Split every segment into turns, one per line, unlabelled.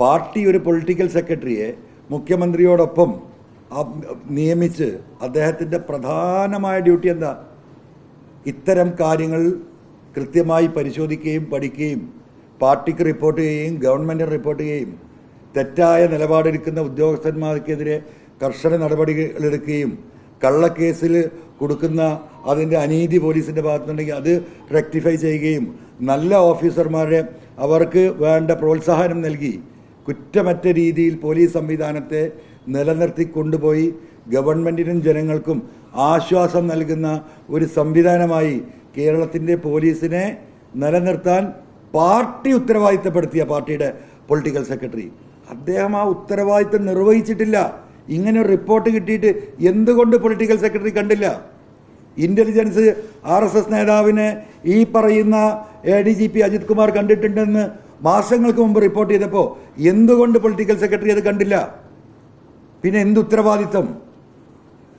Party ഒരു political സെക്രട്ടറിയെ മുഖ്യമന്ത്രിയോടൊപ്പം നിയമിച്ച് അദ്ദേഹത്തിന്റെ പ്രധാനമായ ഡ്യൂട്ടി എന്താ? ഇത്തരം കാര്യങ്ങൾ കൃത്യമായി പരിശോധിക്കുകയും പഠിക്കുകയും പാർട്ടിക്ക് റിപ്പോർട്ട് ചെയ്യുകയും ഗവൺമെന്റിന് റിപ്പോർട്ട് ചെയ്യുകയും തെറ്റായ നിലപാടെടുക്കുന്ന ഉദ്യോഗസ്ഥന്മാർക്കെതിരെ കർശന നടപടികളെടുക്കുകയും കള്ളക്കേസിൽ കൊടുക്കുന്ന അതിന്റെ അനീതി പോലീസിന്റെ ഭാഗത്തുണ്ടെങ്കിൽ അത് റെക്ടിഫൈ ചെയ്യുകയും നല്ല ഓഫീസർമാരെ അവർക്ക് വേണ്ട പ്രോത്സാഹനം നൽകി കുറ്റമറ്റ രീതിയിൽ പോലീസ് സംവിധാനത്തെ നിലനിർത്തി കൊണ്ടുപോയി ഗവൺമെന്റിനും ജനങ്ങൾക്കും ആശ്വാസം നൽകുന്ന ഒരു സംവിധാനമായി കേരളത്തിന്റെ പോലീസിനെ നിലനിർത്താൻ പാർട്ടി ഉത്തരവാദിത്തപ്പെടുത്തിയ പാർട്ടിയുടെ പൊളിറ്റിക്കൽ സെക്രട്ടറി. അദ്ദേഹം ആ ഉത്തരവാദിത്തം നിർവഹിച്ചിട്ടില്ല. ഇങ്ങനെ ഒരു റിപ്പോർട്ട് കിട്ടിയിട്ട് എന്തുകൊണ്ട് പൊളിറ്റിക്കൽ സെക്രട്ടറി കണ്ടില്ല? ഇന്റലിജൻസ് ആർ നേതാവിനെ ഈ പറയുന്ന A D G P Ajith Kumar കണ്ടിട്ടുണ്ടെന്ന് മാസങ്ങൾക്ക് മുമ്പ് റിപ്പോർട്ട് ചെയ്തപ്പോൾ എന്തുകൊണ്ട് പൊളിറ്റിക്കൽ സെക്രട്ടറി അത് കണ്ടില്ല? പിന്നെ എന്ത് ഉത്തരവാദിത്തം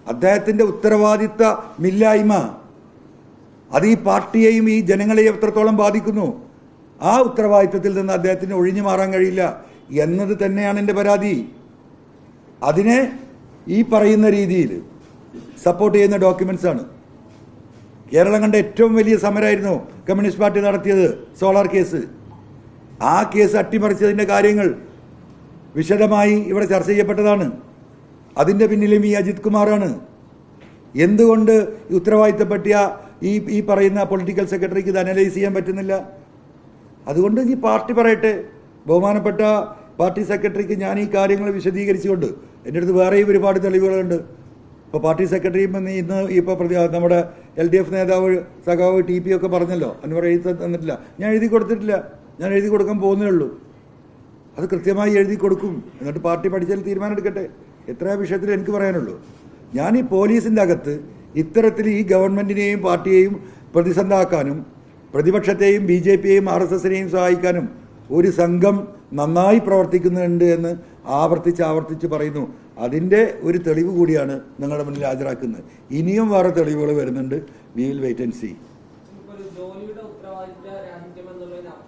അദ്ദേഹത്തിന്റെ ഉത്തരവാദിത്തമില്ലായ്മ അത് ഈ പാർട്ടിയെയും ഈ ജനങ്ങളെയും എത്രത്തോളം ബാധിക്കുന്നു? ആ ഉത്തരവാദിത്തത്തിൽ നിന്ന് അദ്ദേഹത്തിന് ഒഴിഞ്ഞു മാറാൻ കഴിയില്ല എന്നത് തന്നെയാണ് എന്റെ പരാതി. അതിനെ ഈ പറയുന്ന രീതിയിൽ സപ്പോർട്ട് ചെയ്യുന്ന ഡോക്യുമെന്റ്സ് ആണ്. കേരളം കണ്ട ഏറ്റവും വലിയ സമരമായിരുന്നു കമ്മ്യൂണിസ്റ്റ് പാർട്ടി നടത്തിയത് സോളാർ കേസ്. ആ കേസ് അട്ടിമറിച്ചതിന്റെ കാര്യങ്ങൾ വിശദമായി ഇവിടെ ചർച്ച ചെയ്യപ്പെട്ടതാണ്. അതിന്റെ പിന്നിലും ഈ അജിത് കുമാറാണ്. എന്തുകൊണ്ട് ഉത്തരവാദിത്തപ്പെട്ടിയ ഈ ഈ പറയുന്ന പൊളിറ്റിക്കൽ സെക്രട്ടറിക്ക് ഇത് അനലൈസ് ചെയ്യാൻ പറ്റുന്നില്ല? അതുകൊണ്ട് ഈ പാർട്ടി പറയട്ടെ. ബഹുമാനപ്പെട്ട പാർട്ടി സെക്രട്ടറിക്ക് ഞാൻ ഈ കാര്യങ്ങൾ വിശദീകരിച്ചുകൊണ്ട് എന്റെ അടുത്ത് വേറെയും ഒരുപാട് തെളിവുകളുണ്ട്. ഇപ്പോൾ പാർട്ടി സെക്രട്ടറിയും ഇന്ന് ഇപ്പോൾ പ്രതി നമ്മുടെ എൽ ഡി എഫ് നേതാവ് സഖാവ് ടി പി ഒക്കെ പറഞ്ഞല്ലോ. അന്വർ എഴുതി തന്നിട്ടില്ല. ഞാൻ എഴുതി കൊടുത്തിട്ടില്ല. ഞാൻ എഴുതി കൊടുക്കാൻ പോകുന്നേ ഉള്ളൂ. അത് കൃത്യമായി എഴുതി കൊടുക്കും. എന്നിട്ട് പാർട്ടി പഠിച്ചാൽ തീരുമാനം എടുക്കട്ടെ. എത്ര വിഷയത്തിൽ എനിക്ക് പറയാനുള്ളൂ. ഞാൻ ഈ പോലീസിന്റെ അകത്ത് ഇത്തരത്തിൽ ഈ ഗവൺമെന്റിനെയും പാർട്ടിയെയും പ്രതിസന്ധാക്കാനും പ്രതിപക്ഷത്തെയും ബി ജെ പിയെയും ആർ എസ് എസിനെയും സഹായിക്കാനും ഒരു സംഘം നന്നായി പ്രവർത്തിക്കുന്നുണ്ട് എന്ന് ആവർത്തിച്ച് ആവർത്തിച്ച് പറയുന്നു. അതിന്റെ ഒരു തെളിവ് കൂടിയാണ് നിങ്ങളുടെ മുന്നിൽ ഹാജരാക്കുന്നത്. ഇനിയും വേറെ തെളിവുകൾ വരുന്നുണ്ട്. We will wait and see
ഇപ്പൊ ഒരു ജോലിയുടെ ഉത്തരവാദിത്ത രാഹിത്യം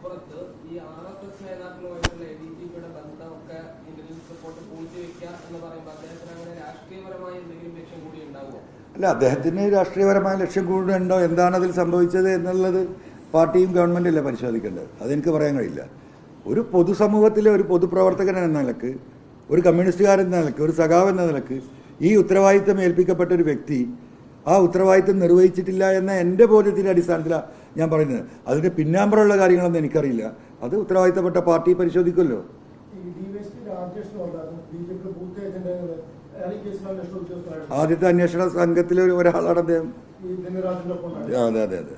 എന്നുള്ളതിനപ്പുറത്ത് ഈ ആർ എസ് എസ് നേതാക്കളുമായിട്ടുള്ള എ ഡി ജി പിയുടെ ബന്ധമൊക്കെ ഇന്റലിജൻസ് റിപ്പോർട്ട് പൂഴ്ത്തിവെക്കുക എന്ന് പറയുമ്പോൾ അദ്ദേഹത്തിന് അങ്ങനെ രാഷ്ട്രീയപരമായ എന്തെങ്കിലും ലക്ഷ്യം കൂടി ഉണ്ടാവുമോ?
അല്ല അദ്ദേഹത്തിന് രാഷ്ട്രീയപരമായ ലക്ഷ്യം കൂടുതലുണ്ടോ എന്താണ് അതിൽ സംഭവിച്ചത് എന്നുള്ളത് പാർട്ടിയും ഗവൺമെന്റും അല്ലേ പരിശോധിക്കേണ്ടത്? അതെനിക്ക് പറയാൻ കഴിയില്ല. ഒരു പൊതുസമൂഹത്തിലെ ഒരു പൊതുപ്രവർത്തകൻ എന്ന നിലയ്ക്ക് ഒരു കമ്മ്യൂണിസ്റ്റുകാരൻ എന്ന നിലയ്ക്ക് ഒരു സഖാവ് എന്ന നിലയ്ക്ക് ഈ ഉത്തരവാദിത്തം ഏൽപ്പിക്കപ്പെട്ട ഒരു വ്യക്തി ആ ഉത്തരവാദിത്തം നിർവഹിച്ചിട്ടില്ല എന്ന എന്റെ ബോധ്യത്തിന്റെ അടിസ്ഥാനത്തിലാണ് ഞാൻ പറയുന്നത്. അതിന്റെ പിന്നാമ്പറുള്ള കാര്യങ്ങളൊന്നും എനിക്കറിയില്ല. അത് ഉത്തരവാദിത്തപ്പെട്ട പാർട്ടി പരിശോധിക്കുമല്ലോ. ആദ്യത്തെ അന്വേഷണ സംഘത്തിലെ ഒരാളാണ് അദ്ദേഹം. അതെ അതെ അതെ.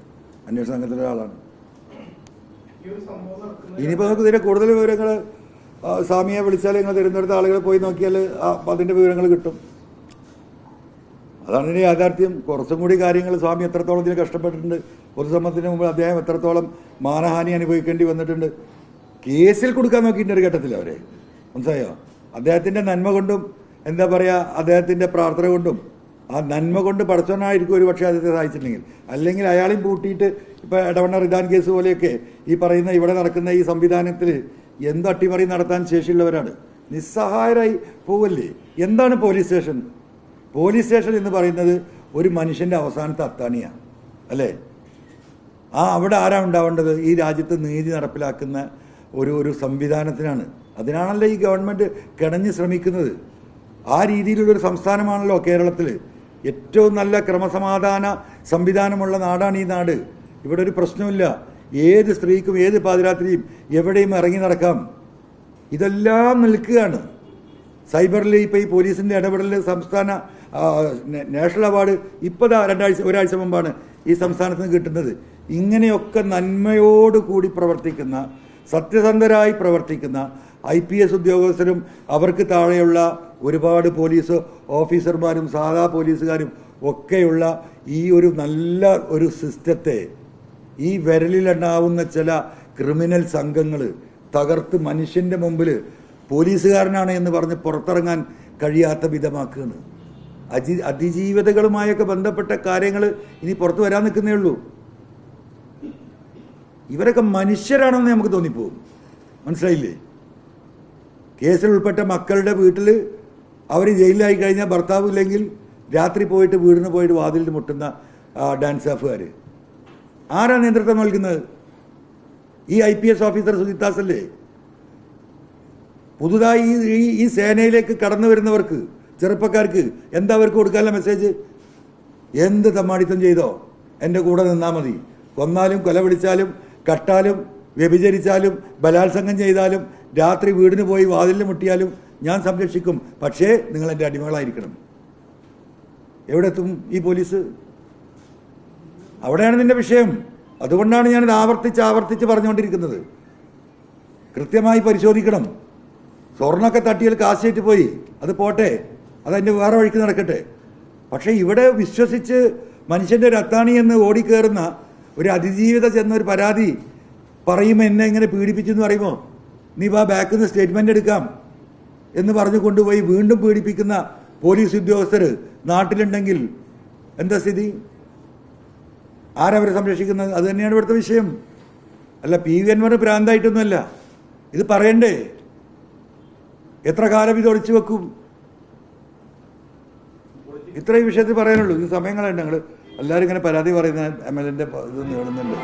അന്വേഷണ സംഘത്തിലെ ഒരാളാണ്. ഇനിയിപ്പോൾ നമുക്ക് ഇതിന്റെ കൂടുതൽ വിവരങ്ങൾ സ്വാമിയെ വിളിച്ചാൽ നിങ്ങൾ തിരുവനന്തപുരത്ത് ആളുകൾ പോയി നോക്കിയാൽ അതിന്റെ വിവരങ്ങൾ കിട്ടും. അതാണ് ഇതിന്റെ യാഥാർത്ഥ്യം. കുറച്ചും കൂടി കാര്യങ്ങൾ സ്വാമി എത്രത്തോളം ഇതിന് കഷ്ടപ്പെട്ടിട്ടുണ്ട് പൊതുസമ്മതത്തിന് മുമ്പ് അദ്ദേഹം എത്രത്തോളം മാനഹാനി അനുഭവിക്കേണ്ടി വന്നിട്ടുണ്ട്. കേസിൽ കൊടുക്കാൻ നോക്കിയിട്ട് ഒരു ഘട്ടത്തിൽ അവരെ. മനസ്സിലായോ? അദ്ദേഹത്തിന്റെ നന്മ കൊണ്ടും എന്താ പറയുക അദ്ദേഹത്തിന്റെ പ്രാർത്ഥന കൊണ്ടും ആ നന്മ കൊണ്ട് പഠിച്ചവനായിരിക്കും ഒരു പക്ഷേ അദ്ദേഹത്തെ സഹായിച്ചിട്ടുണ്ടെങ്കിൽ. അല്ലെങ്കിൽ അയാളെയും പൂട്ടിയിട്ട് ഇപ്പോൾ ഇടവണ്ണ റിദാൻ കേസ് പോലെയൊക്കെ ഈ പറയുന്ന ഇവിടെ നടക്കുന്ന ഈ സംവിധാനത്തിൽ എന്ത് അട്ടിമറി നടത്താൻ ശേഷിയുള്ളവരാണ്? നിസ്സഹായരായി പോവല്ലേ? എന്താണ് പോലീസ് സ്റ്റേഷൻ? പോലീസ് സ്റ്റേഷൻ എന്ന് പറയുന്നത് ഒരു മനുഷ്യന്റെ അവസാനത്തെ അത്താണിയാണ് അല്ലേ? ആ അവിടെ ആരാ ഉണ്ടാവേണ്ടത്? ഈ രാജ്യത്ത് നീതി നടപ്പിലാക്കുന്ന ഒരു ഒരു സംവിധാനത്തിനാണ്. അതിനാണല്ലോ ഈ ഗവൺമെന്റ് കിണഞ്ഞ് ശ്രമിക്കുന്നത്. ആ രീതിയിലുള്ളൊരു സംസ്ഥാനമാണല്ലോ കേരളത്തിൽ ഏറ്റവും നല്ല ക്രമസമാധാന സംവിധാനമുള്ള നാടാണ് ഈ നാട്. ഇവിടെ ഒരു പ്രശ്നമില്ല ഏത് സ്ത്രീക്കും ഏത് പാതിരാത്രിയും എവിടെയും ഇറങ്ങി നടക്കാം. ഇതെല്ലാം നിൽക്കുകയാണ്. സൈബറിൽ ഇപ്പോൾ ഈ പോലീസിന്റെ ഇടപെടലിൽ സംസ്ഥാന നാഷണൽ അവാർഡ് ഇപ്പോൾ രണ്ടാഴ്ച ഒരാഴ്ച മുമ്പാണ് ഈ സംസ്ഥാനത്ത് നിന്ന് കിട്ടുന്നത്. ഇങ്ങനെയൊക്കെ നന്മയോട് കൂടി പ്രവർത്തിക്കുന്ന സത്യസന്ധരായി പ്രവർത്തിക്കുന്ന ഐ പി എസ് ഉദ്യോഗസ്ഥരും അവർക്ക് താഴെയുള്ള ഒരുപാട് പോലീസ് ഓഫീസർമാരും സാധാ പോലീസുകാരും ഒക്കെയുള്ള ഈ ഒരു നല്ല ഒരു സിസ്റ്റത്തെ ഈ വിരലിലെണ്ണാവുന്ന ചില ക്രിമിനൽ സംഘങ്ങൾ തകർത്ത് മനുഷ്യന്റെ മുമ്പിൽ പോലീസുകാരനാണ് എന്ന് പറഞ്ഞ് പുറത്തിറങ്ങാൻ കഴിയാത്ത വിധമാക്കുകയാണ്. അജി അതിജീവിതകളുമായൊക്കെ ബന്ധപ്പെട്ട കാര്യങ്ങൾ ഇനി പുറത്തു വരാൻ നിൽക്കുന്നേ ഉള്ളൂ. ഇവരൊക്കെ മനുഷ്യരാണെന്ന് നമുക്ക് തോന്നിപ്പോകും മനസ്സിലായില്ലേ? കേസിൽ ഉൾപ്പെട്ട മക്കളുടെ വീട്ടിൽ അവർ ജയിലിലായി കഴിഞ്ഞാൽ ഭർത്താവ് ഇല്ലെങ്കിൽ രാത്രി പോയിട്ട് വീടിന് പോയിട്ട് വാതിലിൽ മുട്ടുന്ന ഡാൻസ് ഓഫുകാർ ആരാ നേതൃത്വം നൽകുന്നത്? ഈ I P S officer Sujith Das അല്ലേ പുതുതായി ഈ സേനയിലേക്ക് കടന്നു വരുന്നവർക്ക് ചെറുപ്പക്കാർക്ക് എന്താ അവർക്ക് കൊടുക്കാനുള്ള മെസ്സേജ് എന്ത് തമ്മാടിത്തം ചെയ്തോ? എന്റെ കൂടെ നിന്നാൽ മതി. കൊന്നാലും കൊല വിളിച്ചാലും കട്ടാലും വ്യഭിചരിച്ചാലും ബലാത്സംഗം ചെയ്താലും രാത്രി വീടിന് പോയി വാതിലിൽ മുട്ടിയാലും ഞാൻ സംരക്ഷിക്കും. പക്ഷേ നിങ്ങൾ എന്റെ അടിമകളായിരിക്കണം. എവിടെ എത്തും ഈ പോലീസ്? അവിടെയാണ് നിന്റെ വിഷയം. അതുകൊണ്ടാണ് ഞാനിത് ആവർത്തിച്ച് ആവർത്തിച്ച് പറഞ്ഞുകൊണ്ടിരിക്കുന്നത്. കൃത്യമായി പരിശോധിക്കണം. സ്വർണമൊക്കെ തട്ടിയാൽ കാശേറ്റ് പോയി അത് പോട്ടെ. അതതിന്റെ വേറെ വഴിക്ക് നടക്കട്ടെ. പക്ഷേ ഇവിടെ വിശ്വസിച്ച് മനുഷ്യന്റെ രത്താണി എന്ന് ഓടിക്കേറുന്ന ഒരു അതിജീവിത ചെന്നൊരു പരാതി പറയുമ്പോൾ എന്നെ ഇങ്ങനെ പീഡിപ്പിച്ചു എന്ന് പറയുമ്പോൾ നീ വാ ബാക്കിൽ നിന്ന് സ്റ്റേറ്റ്മെന്റ് എടുക്കാം എന്ന് പറഞ്ഞു കൊണ്ടുപോയി വീണ്ടും പീഡിപ്പിക്കുന്ന പോലീസ് ഉദ്യോഗസ്ഥർ നാട്ടിലുണ്ടെങ്കിൽ എന്താ സ്ഥിതി? ആരവരെ സംരക്ഷിക്കുന്നത്? അത് തന്നെയാണ് ഇവിടുത്തെ വിഷയം. അല്ല പി വി എൻമാർ ഭ്രാന്തായിട്ടൊന്നുമല്ല ഇത് പറയണ്ടേ? എത്ര കാലം ഇത് ഒളിച്ചു വെക്കും? ഇത്രയും വിഷയത്തിൽ പറയാനുള്ളൂ. ഇത് സമയങ്ങളുണ്ട് ഞങ്ങൾ എല്ലാവരും ഇങ്ങനെ പരാതി പറയുന്ന എം എൽ എന്റെ ഇത് നേടുന്നുണ്ട്.